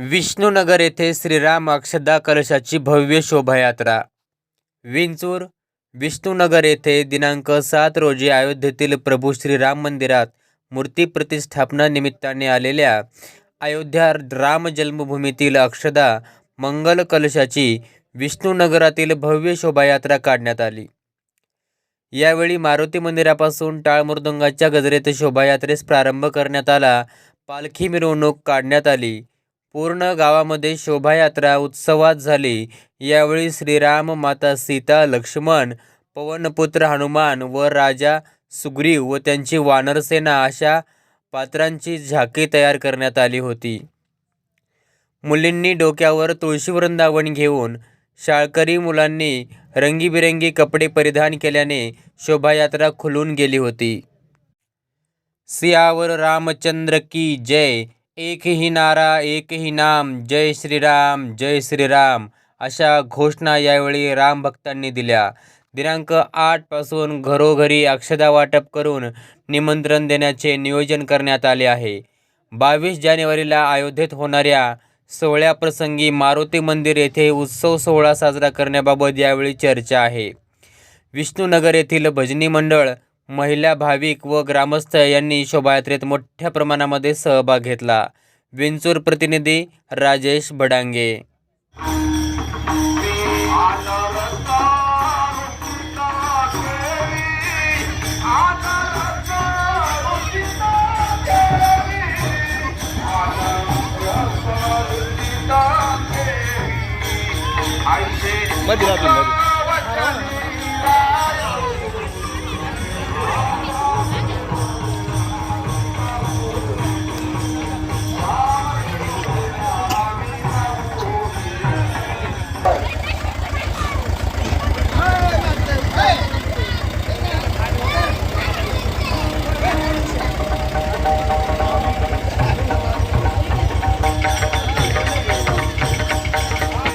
विष्णुनगर येथे श्रीराम अक्षदा कलशाची भव्य शोभायात्रा. विंचूर विष्णुनगर येथे दिनांक सात रोजी अयोध्येतील प्रभू श्रीराम मंदिरात मूर्ती प्रतिष्ठापना निमित्ताने आलेल्या अयोध्या राम जन्मभूमीतील अक्षदा मंगल कलशाची विष्णुनगरातील भव्य शोभायात्रा काढण्यात आली. यावेळी मारुती मंदिरापासून टाळमृदंगाच्या गजरेत शोभायात्रेस प्रारंभ करण्यात आला. पालखी मिरवणूक काढण्यात आली. पूर्ण गावामध्ये शोभायात्रा उत्सवात झाली. यावेळी श्रीराम माता सीता लक्ष्मण पवनपुत्र हनुमान व राजा सुग्रीव व त्यांची वानरसेना अशा पात्रांची झाकी तयार करण्यात आली होती. मुलींनी डोक्यावर तुळशी वृंदावन घेऊन शाळकरी मुलांनी रंगीबिरंगी कपडे परिधान केल्याने शोभायात्रा खुलून गेली होती. सियावर रामचंद्र की जय. एक ही नारा एक ही नाम जय श्रीराम जय श्रीराम अशा घोषणा यावेळी राम भक्तांनी दिल्या. दिनांक आठपासून घरोघरी अक्षदा वाटप करून निमंत्रण देण्याचे नियोजन करण्यात आले आहे. बावीस जानेवारीला अयोध्येत होणाऱ्या सोहळ्याप्रसंगी मारुती मंदिर येथे उत्सव सोहळा साजरा करण्याबाबत यावेळी चर्चा आहे. विष्णुनगर येथील भजनी मंडळ महिला भाविक व ग्रामस्थ यांनी शोभायात्रेत मोठ्या प्रमाणामध्ये सहभाग घेतला. विंचूर प्रतिनिधी राजेश बडांगे. मध्ये राहतो मध्ये